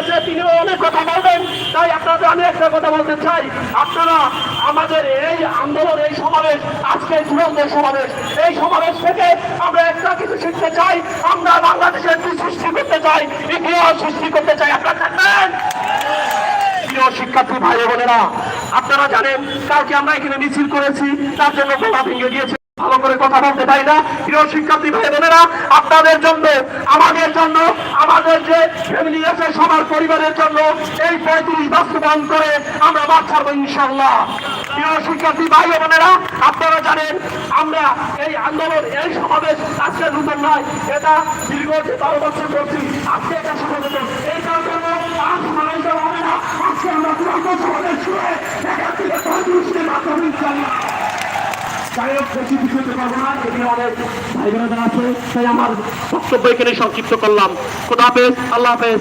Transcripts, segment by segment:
আছে, তিনিও অনেক কথা বলবেন। তাই আপনাদের আমি একটা কথা বলতে চাই। আপনারা আমাদের এই আন্দোলন, এই সমাবেশ, আজকে সমাবেশ, এই সমাবেশ আমরা একটা কিছু শিখতে চাই। আমরা সৃষ্টি করতে চাই সৃষ্টি করতে চাই শিক্ষার্থী ভাই বোনেরা, আপনারা জানেন, কালকে আমরা এখানে মিছিল করেছি, তার জন্য গলা ভেঙে গিয়েছে। ভালো করে কথা বলতে পারি না। প্রিয় শিক্ষার্থী ভাই বোনেরা, আপনাদের জন্য, আমাদের জন্য, আমাদের যে ফ্যামিলি আছে, সবার পরিবারের জন্য এই পঁয়ত্রিশ বাস্তবায়ন করে আমরা মাঠ ছাড়বো ইনশাল্লাহ প্রিয় শিক্ষার্থী ভাই বোনেরা, আপনারা জানেন, আমরা এই আন্দোলন, এই সমাবেশ আজকে নতুন নয়, এটা দীর্ঘ যে বারো বছর করছি আজকে এটা সমাবেশ। এই কারণে আজকে আমরা চূড়ান্ত সমাবেশ শুরু এখান থেকে পঁয়ত্রিশটি মাধ্যমে ইনশাল্লাহ আমার বক্তব্য এখানে সংক্ষিপ্ত করলাম। খোদা আল্লাহ হাফেজ।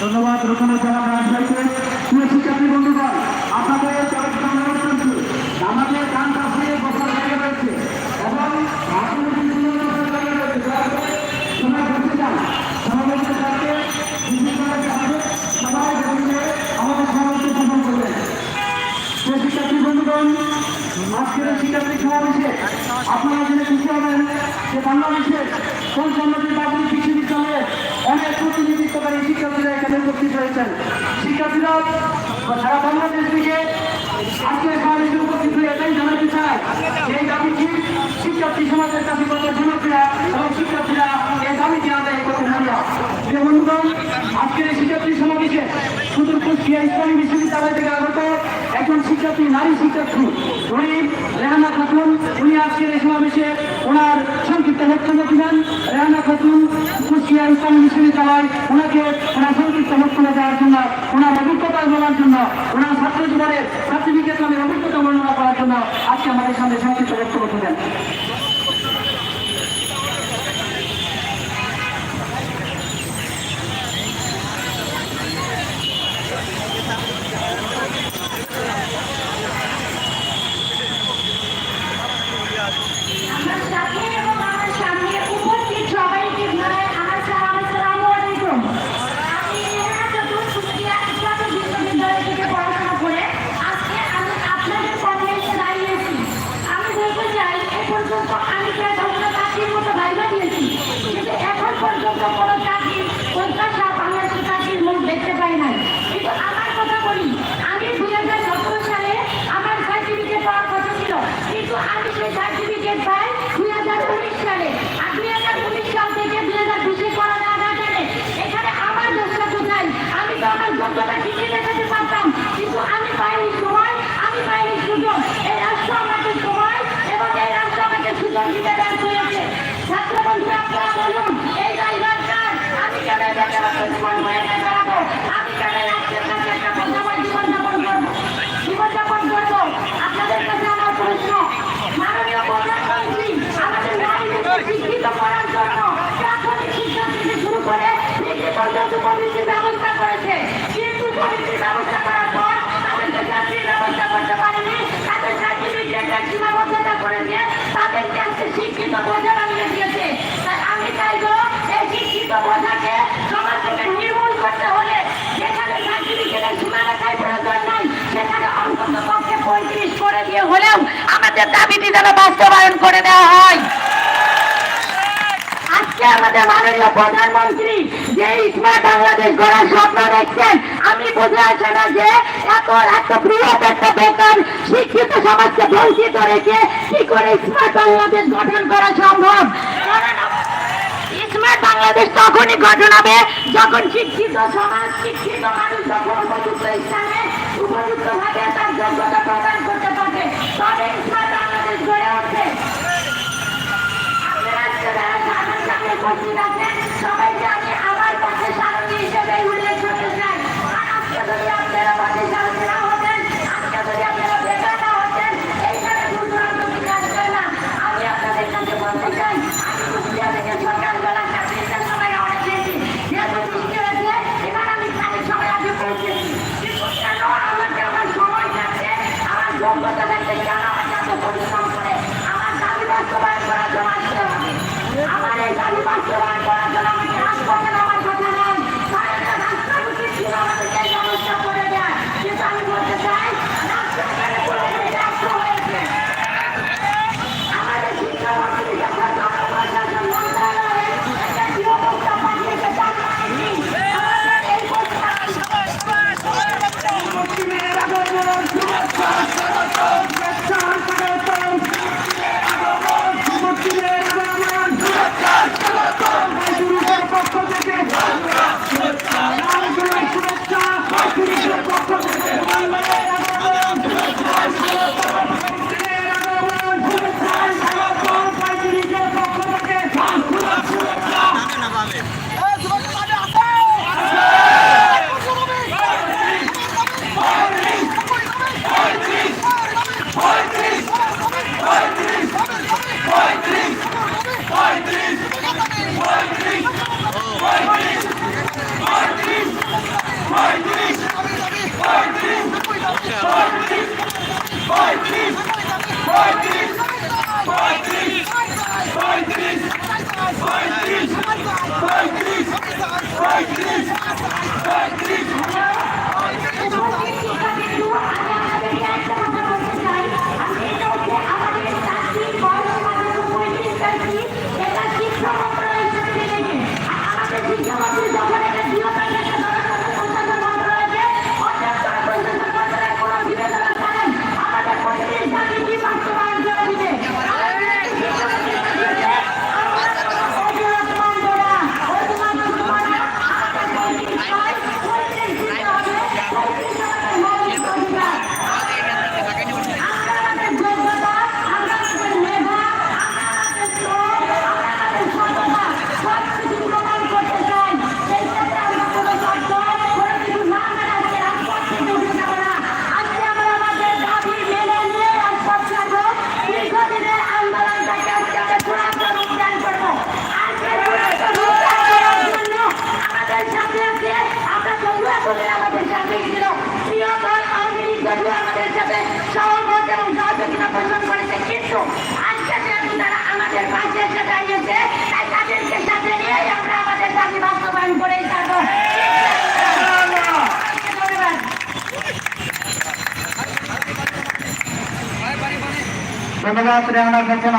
ধন্যবাদ রোকনের জামা রাজ ভাইকে প্রিয় শিক্ষার্থী বন্ধুগণ আপনাদের চলচ্চিত্র অনুরোধ করছি আমাদের গান পাশে বসার জায়গা রয়েছে এবং ভাষণের বিভিন্ন বসার জায়গা রয়েছে দয়া করে সবাই বসে যান সমাবেশের সাথে বিশেষভাবে আমাদের সবাই বসে আমাদের সমাবেশে সফল করবেন প্রিয় শিক্ষার্থী বন্ধুগণ আজকের শিক্ষার্থী সমাবেশে আপনারা জেনে খুশি হবেন যে বাংলাদেশের পঞ্চান্নটি বাবুল বিশ্ববিদ্যালয়ে অনেক প্রতিনিধিত্বকারী শিক্ষার্থীরা এখানে উপস্থিত হয়েছেন শিক্ষার্থীরা সারা বাংলাদেশ থেকে আজকের সমাবেশে উপস্থিত হয়ে এটাই জানাতে চায় যে এই দাবিটি শিক্ষার্থী সমাজের কাছে কত জনপ্রিয় এবং শিক্ষার্থীরা এই দাবিটি আদায় করতে পারিয়া প্রিয় বন্ধুগণ আজকের এই শিক্ষার্থী সমাবেশে সুদূর কুষ্টিয়া ইসলামী বিশ্ববিদ্যালয় থেকে আগত একজন শিক্ষার্থী নারী শিক্ষার্থী উনি রেহানা খাতুন, উনি আজকের এই সমাবেশে ওনার সংক্ষিপ্ত বক্তব্য দিলেন। রেহানা খাতুন কুষ্টিয়া ইসলামী বিশ্ববিদ্যালয়, ওনাকে ওনার সংক্ষিপ্ত বক্তব্য দেওয়ার জন্য, ওনার অভিজ্ঞতা বলার জন্য, ওনার ছাত্র জীবনের সার্টিফিকেট নামের অভিজ্ঞতা বর্ণনা করার জন্য আজকে আমাদের সামনে সংক্ষিপ্ত বক্তব্য দিলেন আমার সাথে এবং আমার সামনে উপস্থিত সবাইকে জানাই আমার সালাম আসসালামু আলাইকুম আমি রেহানা খাতুন কুষ্টিয়া ইসলামী বিশ্ববিদ্যালয় থেকে পড়াশোনা করে আজকে আমি আপনাদের কনভেন্সে দাঁড়িয়েছি আমি বলতে চাই এ পর্যন্ত আমি প্রায় দশটা চাকরির মতো ভাইবা দিয়েছি কিন্তু এখন পর্যন্ত কোনো চাকরি প্রত্যাশা বাংলাদেশের চাকরির মুখ দেখতে পাই নাই কিন্তু আমার কথা বলি আমি দুই হাজার সতেরো সালে আমার সার্টিফিকেট পাওয়ার কথা ছিল কিন্তু আমি সেই সার্টিফিকেট পাই দুই হাজার উনিশ সালে আর দুই হাজার উনিশ সাল থেকে দুই হাজার বিশে করোনা আঘাত এনে এখানে আমার দোষটা কোথায় আমি যোগ্যতা ঠিকই দেখাতে পারতাম, কিন্তু আমি পাইনি সময়, আমি পাইনি সুযোগ। এই রাষ্ট্র সময় কেন জীবন হয়ে বেড়াবো আমি কেন এই রাষ্ট্রের কাছে একটা বন্ধময় জীবনযাপন করব জীবনযাপন করব আপনাদের কাছে আমার প্রশ্ন মাননীয় প্রধানমন্ত্রী আমাদের নারীদেরকে শিক্ষিত করার জন্য প্রাথমিক শিক্ষা থেকে শুরু করে ডিগ্রি পর্যন্ত কমিটির ব্যবস্থা করেছে কিন্তু কমিটির ব্যবস্থা করার পর তাদেরকে চাকরির ব্যবস্থা করতে পারেনি তাদের সার্টিফিকেটের সীমাবদ্ধতা করে দিয়ে তাদেরকে আজকে শিক্ষিত বোঝা বানিয়ে দিয়েছে তাই আমি চাইব এই শিক্ষিত বোঝাকে সমাজ থেকে নির্মূল করতে হলে যেখানে সার্টিফিকেটের সীমারেখায় প্রয়োজন নাই সেখানে অন্তত পক্ষে দিয়ে হলেও আমাদের দাবিটি যেন বাস্তবায়ন করে দেওয়া হয়। একটা শিক্ষিত সমাজকে বঞ্চিত করে স্মার্ট বাংলাদেশ গঠন করা সম্ভব? বাংলাদেশ তখনই যখন শিক্ষিত সমাজ, শিক্ষিত মানুষ যখন উপযুক্ত স্থানে উপযুক্ত ভাবে তার যোগ্যতা প্রদান করতে পারবে তবে স্মার্ট বাংলাদেশ গড়ে উঠবে আপনারা আজকে যারা আমার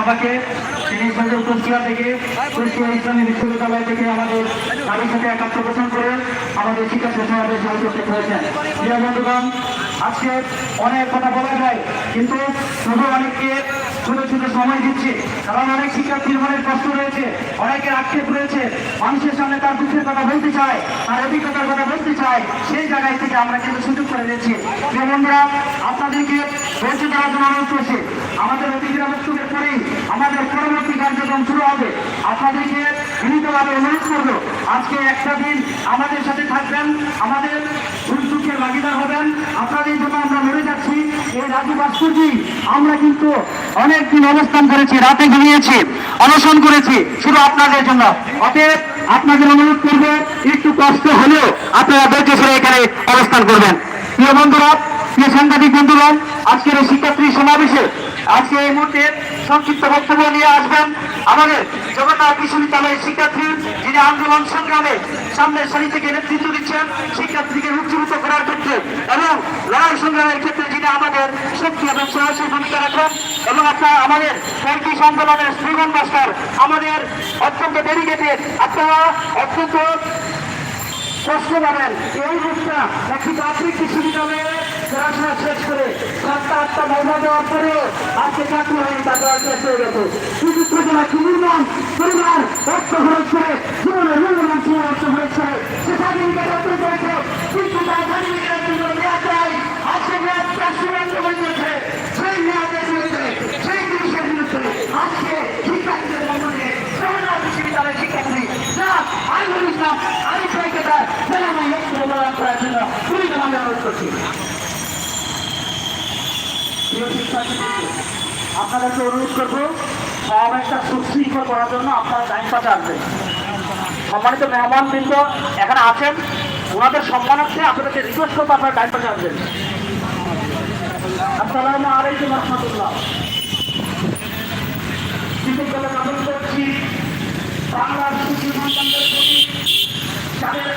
আমাকে তিনি থেকে বিশ্ববিদ্যালয় থেকে আমাদের তাদের সাথে একাত্ম পোষণ করে আমাদের শিক্ষা আয়োজিত হয়েছেন। প্রিয় আজকে অনেক কথা বলা যায়, কিন্তু শুধু অনেককে ছোট ছোট সময় দিচ্ছে। কারণ অনেক শিক্ষার্থীর মনের কষ্ট রয়েছে, অনেকের আক্ষেপ রয়েছে। মানুষের সামনে তার দুঃখের কথা বলতে চায়, তার অভিজ্ঞতার কথা বলতে চায়, সেই জায়গায় থেকে আমরা কিন্তু সুযোগ করে দিচ্ছি বন্ধুরা, আপনাদেরকে ধৈর্য ধরার জন্য অনুরোধ করছি। আমাদের অতিথিরা বক্তব্যের পরেই আমাদের পরবর্তী কার্যক্রম শুরু হবে। আপনাদেরকে বিনীতভাবে অনুরোধ করব, আজকে একটা দিন আমাদের সাথে থাকবেন, আমাদের ভাগিদার হবেন। আপনাদের জন্য আমরা লড়ে যাচ্ছি। এই রাজু ভাস্করজি, আমরা কিন্তু অনেক দিন অবস্থান করেছি, রাতে ঘুমিয়েছি, অনশন করেছি, শুধু আপনাদের জন্য। অতএব আপনাদের অনুরোধ করব, একটু কষ্ট হলেও আপনারা ধৈর্য ধরে এখানে অবস্থান করবেন। প্রিয় বন্ধুরা, প্রিয় সাংবাদিক বন্ধুগণ, আজকের এই শিক্ষার্থী সমাবেশে আজকে এই মুহূর্তে সংক্ষিপ্ত বক্তব্য নিয়ে আসবেন আমাদের জগন্নাথ বিশ্ববিদ্যালয়ের শিক্ষার্থী যিনি আন্দোলন সংগ্রামে সামনের সারি থেকে নেতৃত্ব দিচ্ছেন, শিক্ষার্থীকে উজ্জীবিত করার ক্ষেত্রে এবং লড়াই সংগ্রামের ক্ষেত্রে যিনি আমাদের শক্তি এবং সাহসী ভূমিকা রাখেন এবং আপনার আমাদের টার্কিশ আন্দোলনের শ্রীগণ মাস্টার, আমাদের অত্যন্ত ডেডিকেটেড আপনারা অত্যন্ত কষ্ট পাবেন এই রূপটা একটি পাবলিক বিশ্ববিদ্যালয়ে পড়াশোনা শেষ করে সাতটা, আটটা মজা দেওয়ার পরেও আজকে চাকরি হয়নি তাদের শেষ হয়ে গেছে। সুযোগ থেকে না নির্মাণ পরিবার অর্থ খরচ করে, জীবনের মূল্যবান সময় অর্থ খরচ করে সে স্বাধীনতা করেছে, কিন্তু তার আজকে মেয়াদ প্রাসঙ্গিক হয়ে গেছে আজকে বিশ্ববিদ্যালয়ের শিক্ষার্থী ইসলাম আমি অনুরোধ করছি। আপনাদেরকে অনুরোধ করব, সমাবেশটা সুশৃঙ্খল করার জন্য আপনারা টাইম পাশে আসবেন। সম্মানিত মেহমান বৃন্দ, এখানে আছেন। ওনাদের সম্মানার্থে আপনাদেরকে রিকোয়েস্ট করব আপনারা টাইম পাশে আসবেন। আসসালামু আলাইকুম রহমতুল্লাহ। কৃতজ্ঞতা জ্ঞাপন করছি বাংলার সন্তানদের প্রতি যাদের